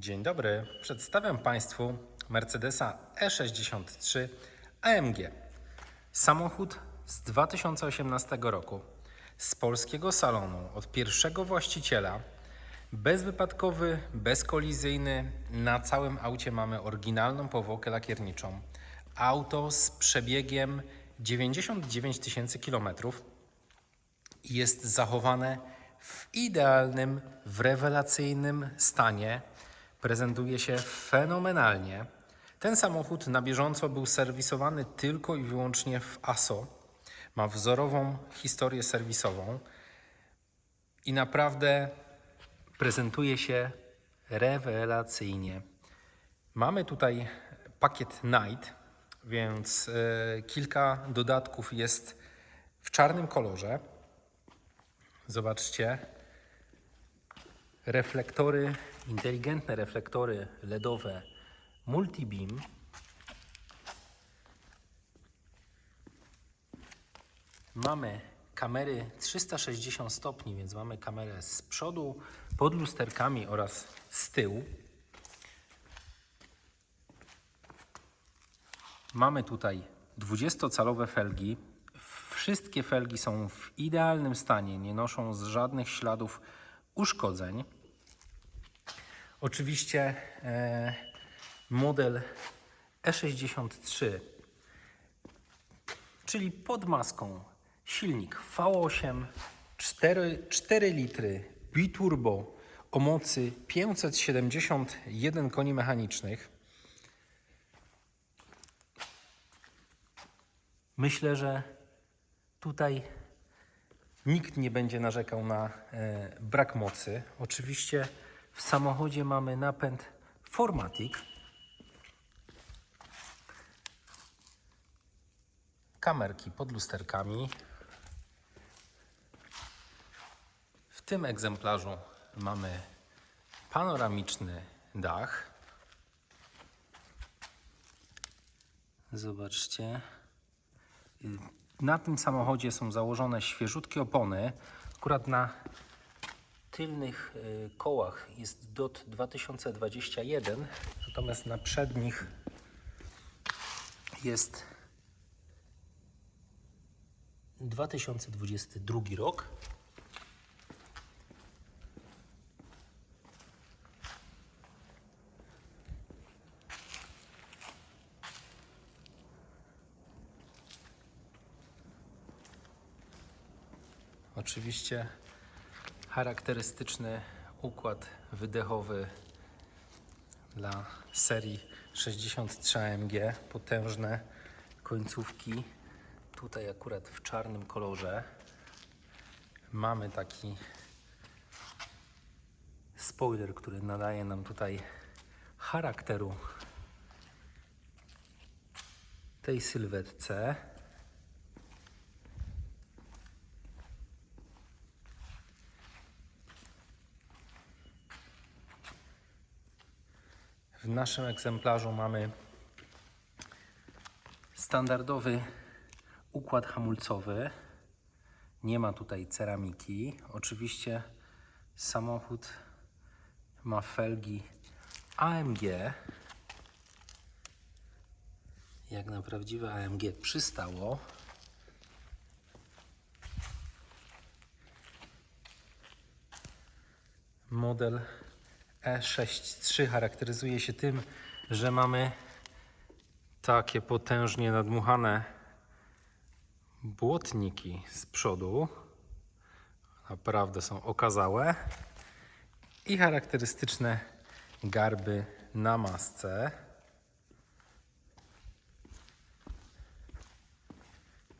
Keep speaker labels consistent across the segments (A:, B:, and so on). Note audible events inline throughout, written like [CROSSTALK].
A: Dzień dobry. Przedstawiam Państwu Mercedesa E63 AMG. Samochód z 2018 roku. Z polskiego salonu od pierwszego właściciela. Bezwypadkowy, bezkolizyjny. Na całym aucie mamy oryginalną powłokę lakierniczą. Auto z przebiegiem 99 tysięcy kilometrów jest zachowane w idealnym, w rewelacyjnym stanie. Prezentuje się fenomenalnie. Ten samochód na bieżąco był serwisowany tylko i wyłącznie w ASO. Ma wzorową historię serwisową i naprawdę prezentuje się rewelacyjnie. Mamy tutaj pakiet Night, więc e, kilka dodatków jest w czarnym kolorze. Zobaczcie. Reflektory, inteligentne reflektory LEDowe Multibeam. Mamy kamery 360 stopni, więc mamy kamerę z przodu, pod lusterkami oraz z tyłu. Mamy tutaj 20-calowe felgi. Wszystkie felgi są w idealnym stanie, nie noszą żadnych śladów uszkodzeń. Oczywiście e, model E63, czyli pod maską silnik V8, 4, 4 litry biturbo o mocy 571 koni mechanicznych. Myślę, że tutaj nikt nie będzie narzekał na e, brak mocy. Oczywiście w samochodzie mamy napęd Formatic. Kamerki pod lusterkami. W tym egzemplarzu mamy panoramiczny dach. Zobaczcie. Na tym samochodzie są założone świeżutkie opony. Akurat na tylnych y, kołach jest DOT 2021, natomiast na przednich jest 2022 rok. Oczywiście charakterystyczny układ wydechowy dla serii 63 AMG, potężne końcówki. Tutaj akurat w czarnym kolorze mamy taki spoiler, który nadaje nam tutaj charakteru tej sylwetce. W naszym egzemplarzu mamy standardowy układ hamulcowy. Nie ma tutaj ceramiki. Oczywiście samochód ma felgi AMG. Jak na prawdziwe AMG przystało. Model E63 charakteryzuje się tym, że mamy takie potężnie nadmuchane błotniki z przodu. Naprawdę są okazałe. I charakterystyczne garby na masce.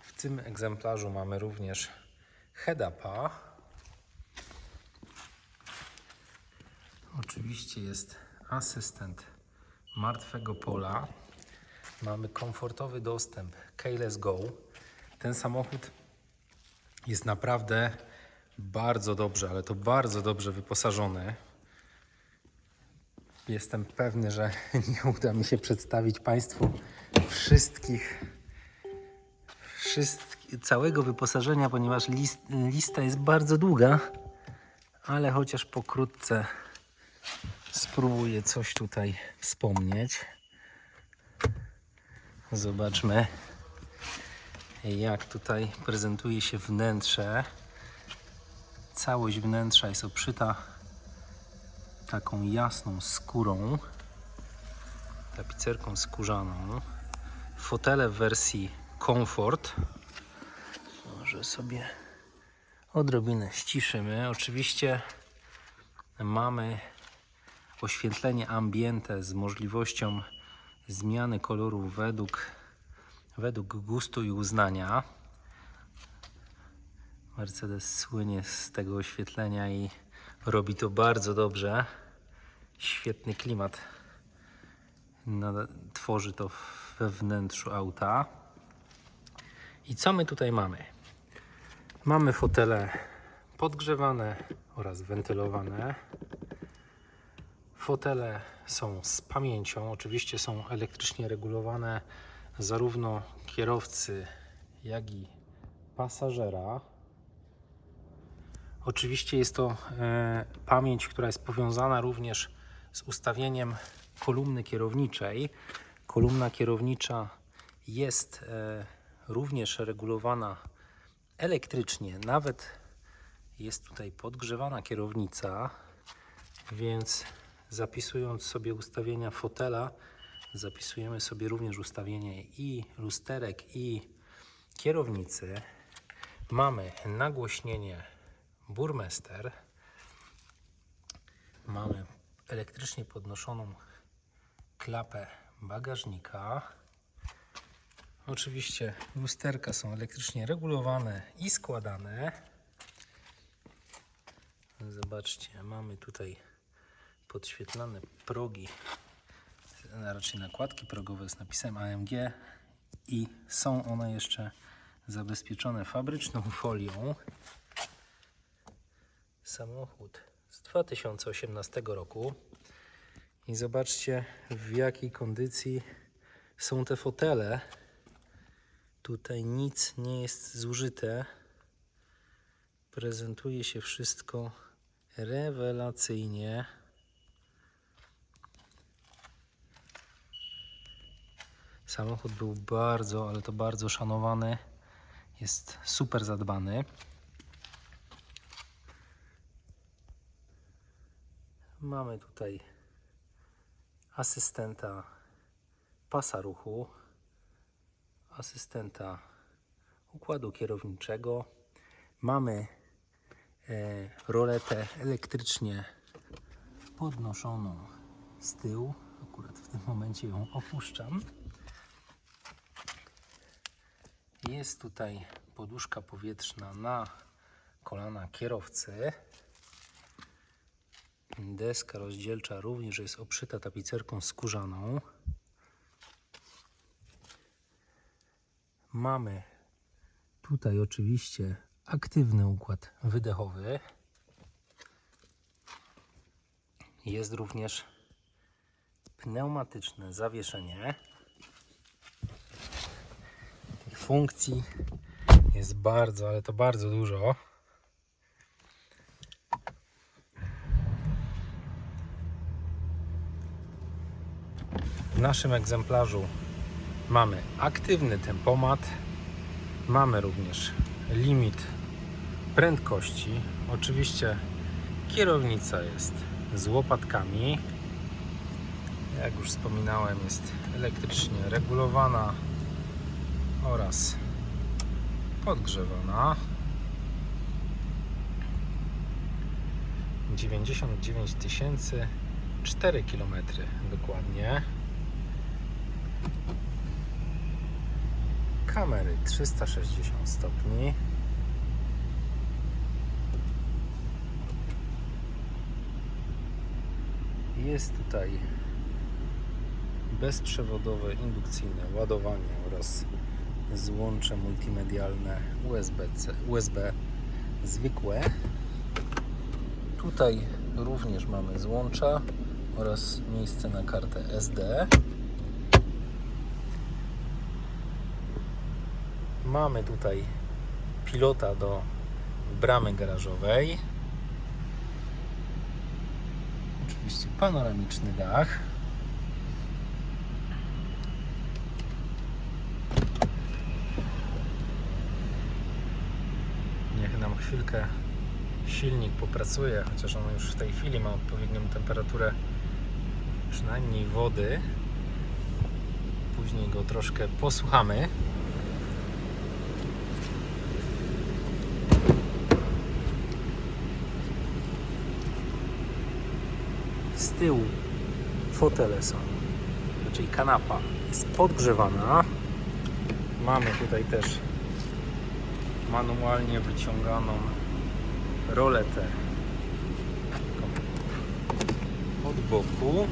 A: W tym egzemplarzu mamy również head-upa. Oczywiście jest asystent martwego pola. Mamy komfortowy dostęp Keyless Go. Ten samochód jest naprawdę bardzo dobrze, ale to bardzo dobrze wyposażony. Jestem pewny, że [LAUGHS] nie uda mi się przedstawić Państwu wszystkich, wszystkich całego wyposażenia, ponieważ list, lista jest bardzo długa, ale chociaż pokrótce spróbuję coś tutaj wspomnieć. Zobaczmy, jak tutaj prezentuje się wnętrze. Całość wnętrza jest obszyta taką jasną skórą, tapicerką skórzaną. Fotele w wersji Comfort. Może sobie odrobinę ściszymy. Oczywiście mamy oświetlenie ambiente z możliwością zmiany kolorów według, według gustu i uznania. Mercedes słynie z tego oświetlenia i robi to bardzo dobrze. Świetny klimat tworzy to we wnętrzu auta. I co my tutaj mamy? Mamy fotele podgrzewane oraz wentylowane. Fotele są z pamięcią, oczywiście są elektrycznie regulowane zarówno kierowcy, jak i pasażera. Oczywiście jest to e, pamięć, która jest powiązana również z ustawieniem kolumny kierowniczej. Kolumna kierownicza jest e, również regulowana elektrycznie, nawet jest tutaj podgrzewana kierownica, więc zapisując sobie ustawienia fotela, zapisujemy sobie również ustawienie i lusterek, i kierownicy. Mamy nagłośnienie Burmester. Mamy elektrycznie podnoszoną klapę bagażnika. Oczywiście lusterka są elektrycznie regulowane i składane. Zobaczcie, mamy tutaj podświetlane progi, raczej nakładki progowe z napisem AMG i są one jeszcze zabezpieczone fabryczną [LAUGHS] folią. Samochód z 2018 roku. I zobaczcie w jakiej kondycji są te fotele. Tutaj nic nie jest zużyte. Prezentuje się wszystko rewelacyjnie. Samochód był bardzo, ale to bardzo szanowany. Jest super zadbany. Mamy tutaj asystenta pasa ruchu, asystenta układu kierowniczego. Mamy e, roletę elektrycznie podnoszoną z tyłu. Akurat w tym momencie ją opuszczam. Jest tutaj poduszka powietrzna na kolana kierowcy. Deska rozdzielcza również jest obszyta tapicerką skórzaną. Mamy tutaj oczywiście aktywny układ wydechowy. Jest również pneumatyczne zawieszenie. Funkcji jest bardzo, ale to bardzo dużo. W naszym egzemplarzu mamy aktywny tempomat, mamy również limit prędkości. Oczywiście kierownica jest z łopatkami. Jak już wspominałem, jest elektrycznie regulowana oraz podgrzewana. 99 tysięcy 4 km dokładnie. Kamery 360 stopni. Jest tutaj bezprzewodowe indukcyjne ładowanie oraz złącze multimedialne USB-C, USB zwykłe. Tutaj również mamy złącza oraz miejsce na kartę SD. Mamy tutaj pilota do bramy garażowej. Oczywiście Panoramiczny dach. Niech nam chwilkę silnik popracuje, chociaż on już w tej chwili ma odpowiednią temperaturę przynajmniej wody. Później go troszkę posłuchamy. Z tyłu fotele są, czyli kanapa jest podgrzewana. Mamy tutaj też manualnie wyciąganą roletę od boku.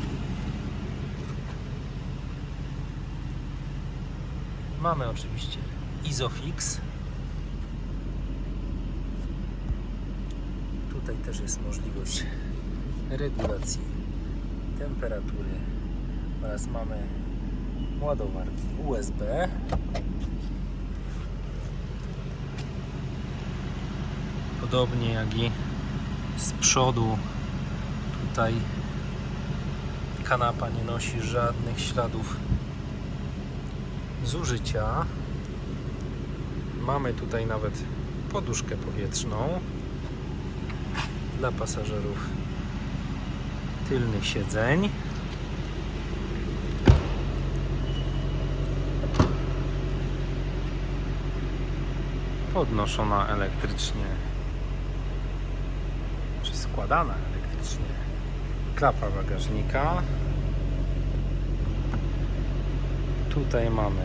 A: Mamy oczywiście Isofix. Tutaj też jest możliwość regulacji temperatury oraz mamy ładowarki USB. Podobnie jak i z przodu tutaj kanapa nie nosi żadnych śladów zużycia. Mamy tutaj nawet poduszkę powietrzną dla pasażerów tylnych siedzeń. Podnoszona elektrycznie, czy składana elektrycznie. Klapa bagażnika. Tutaj mamy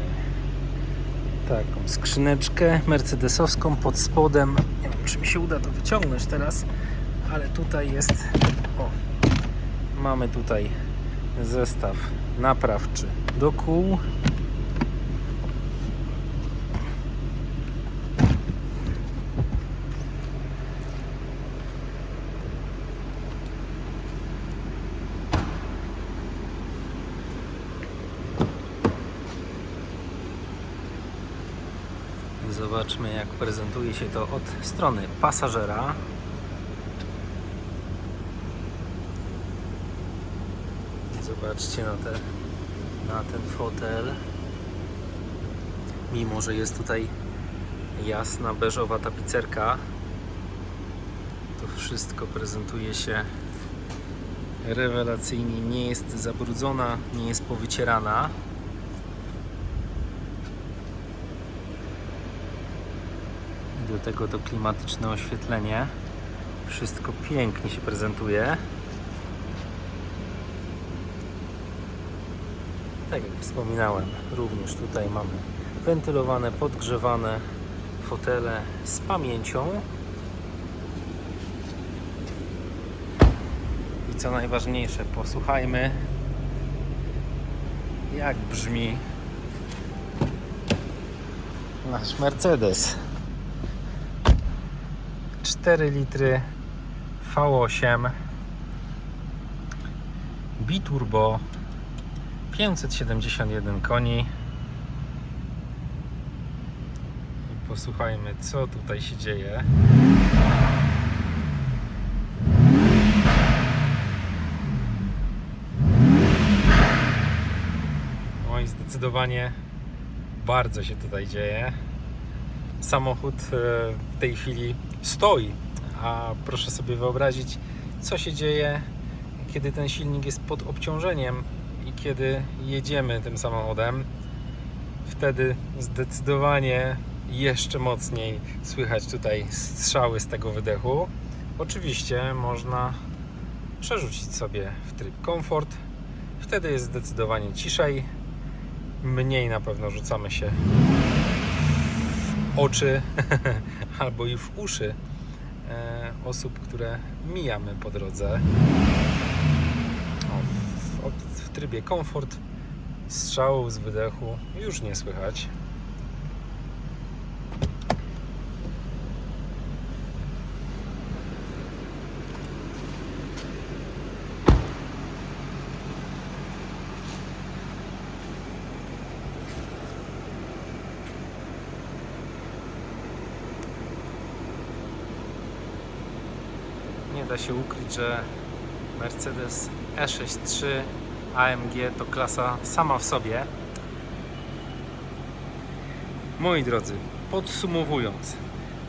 A: taką skrzyneczkę mercedesowską pod spodem. Nie wiem, czy mi się uda to wyciągnąć teraz, ale tutaj jest. O, mamy tutaj zestaw naprawczy do kół. Zobaczmy jak prezentuje się to od strony pasażera. Zobaczcie na, te, na ten fotel. Mimo, że jest tutaj jasna beżowa tapicerka, to wszystko prezentuje się rewelacyjnie. Nie jest zabrudzona, nie jest powycierana. Do tego to klimatyczne oświetlenie. Wszystko pięknie się prezentuje. Tak jak wspominałem, również tutaj mamy wentylowane, podgrzewane fotele z pamięcią. I co najważniejsze, posłuchajmy jak brzmi nasz Mercedes. 4 litry V8 biturbo 571 koni. I posłuchajmy, co tutaj się dzieje. Oj, zdecydowanie bardzo się tutaj dzieje. Samochód e, w tej chwili stoi, a proszę sobie wyobrazić, co się dzieje, kiedy ten silnik jest pod obciążeniem i kiedy jedziemy tym samochodem, wtedy zdecydowanie jeszcze mocniej słychać tutaj strzały z tego wydechu. Oczywiście można przerzucić sobie w tryb komfort. Wtedy jest zdecydowanie ciszej. Mniej na pewno rzucamy się w oczy [LAUGHS] albo i w uszy e, osób, które mijamy po drodze. O, w, w trybie komfort strzałów z wydechu już nie słychać. Da się ukryć, że Mercedes E63 AMG to klasa sama w sobie. Moi drodzy, podsumowując,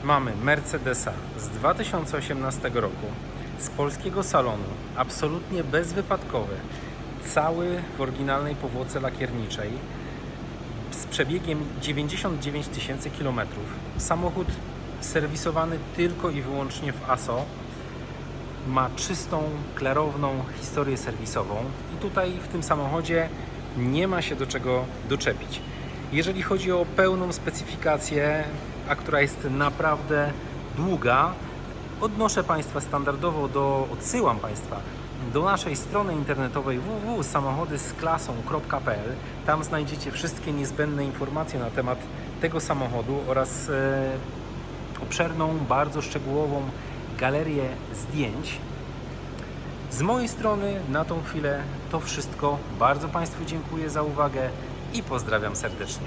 A: mamy Mercedesa z 2018 roku, z polskiego salonu, absolutnie bezwypadkowy, cały w oryginalnej powłoce lakierniczej, z przebiegiem 99 tysięcy kilometrów. Samochód serwisowany tylko i wyłącznie w ASO. Ma czystą, klarowną historię serwisową i tutaj w tym samochodzie nie ma się do czego doczepić. Jeżeli chodzi o pełną specyfikację, a która jest naprawdę długa, odnoszę Państwa standardowo do, odsyłam Państwa do naszej strony internetowej www.samochodysklasą.pl. Tam znajdziecie wszystkie niezbędne informacje na temat tego samochodu oraz e, obszerną, bardzo szczegółową galerię zdjęć. Z mojej strony na tą chwilę to wszystko. Bardzo Państwu dziękuję za uwagę i pozdrawiam serdecznie.